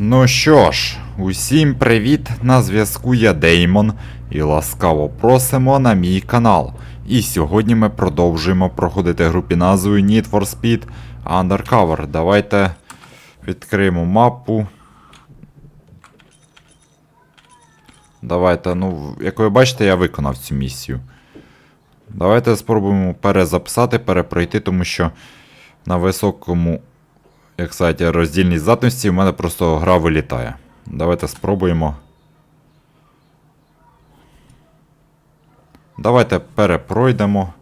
Ну що ж, усім привіт! На зв'язку я Деймон і ласкаво просимо на мій канал. І сьогодні ми продовжуємо проходити гру під назвою Need for Speed Undercover. Давайте відкриємо мапу. Давайте, ну, як ви бачите, я виконав цю місію. Давайте спробуємо перезаписати, перепройти, тому що на високому як сказати, роздільній здатності, в мене просто гра вилітає. Давайте спробуємо. Давайте перепройдемо.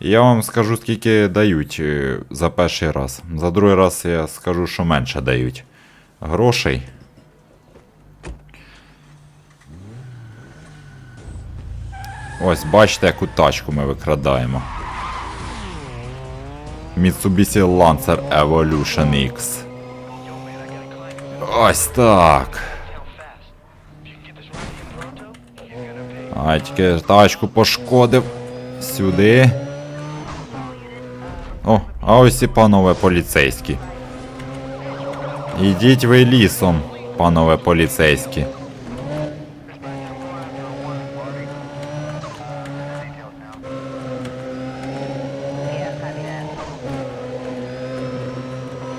Я вам скажу, скільки дають е, за перший раз. За другий раз я скажу, що менше дають грошей. Ось, бачите, яку тачку ми викрадаємо. Mitsubishi Lancer Evolution X. Ось так. А, тільки тачку пошкодив. Сюди. О, а ось і панове поліцейські. Ідіть ви лісом, панове поліцейські.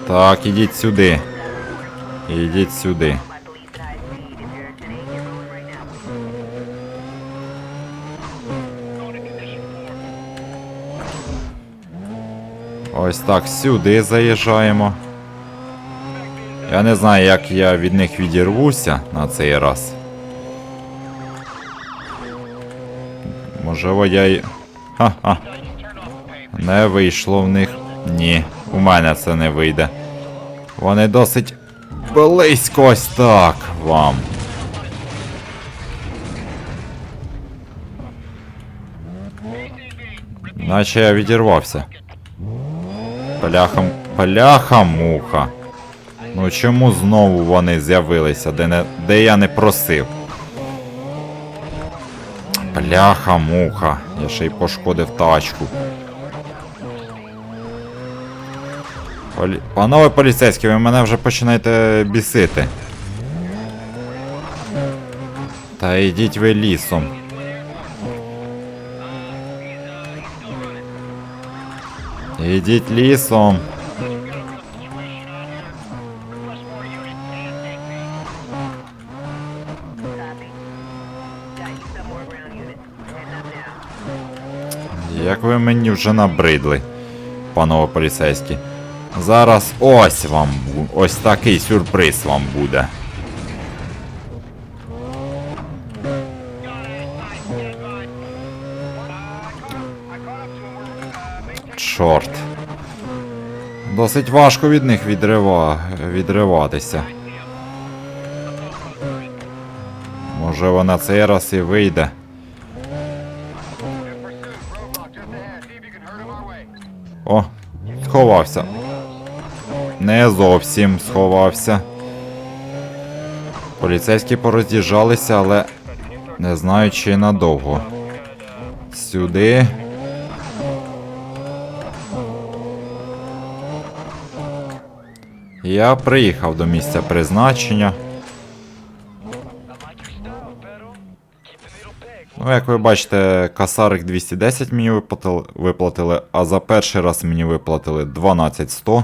Так, ідіть сюди. Ідіть сюди. Ось так сюди заїжджаємо. Я не знаю, як я від них відірвуся на цей раз. Можливо, я й. Ха-ха. Не вийшло в них. Ні, у мене це не вийде. Вони досить близько ось так вам. Наче я відірвався. Пляхам, пляха муха. Ну чому знову вони з'явилися, де, не, де я не просив? Пляха муха. Я ще й пошкодив тачку. Полі... Панове поліцейські, ви мене вже починаєте бісити. Та йдіть ви лісом. Ідіть лісом. Як ви мені вже набридли, панове поліцейські. Зараз ось вам ось такий сюрприз вам буде. Чорт. Досить важко від них відрива... відриватися. Може вона цей раз і вийде. О, сховався. Не зовсім сховався. Поліцейські пороз'їжджалися, але не знаю, чи надовго. Сюди. Я приїхав до місця призначення. Ну, як ви бачите, касарик 210 мені виплатили, а за перший раз мені виплатили 12100.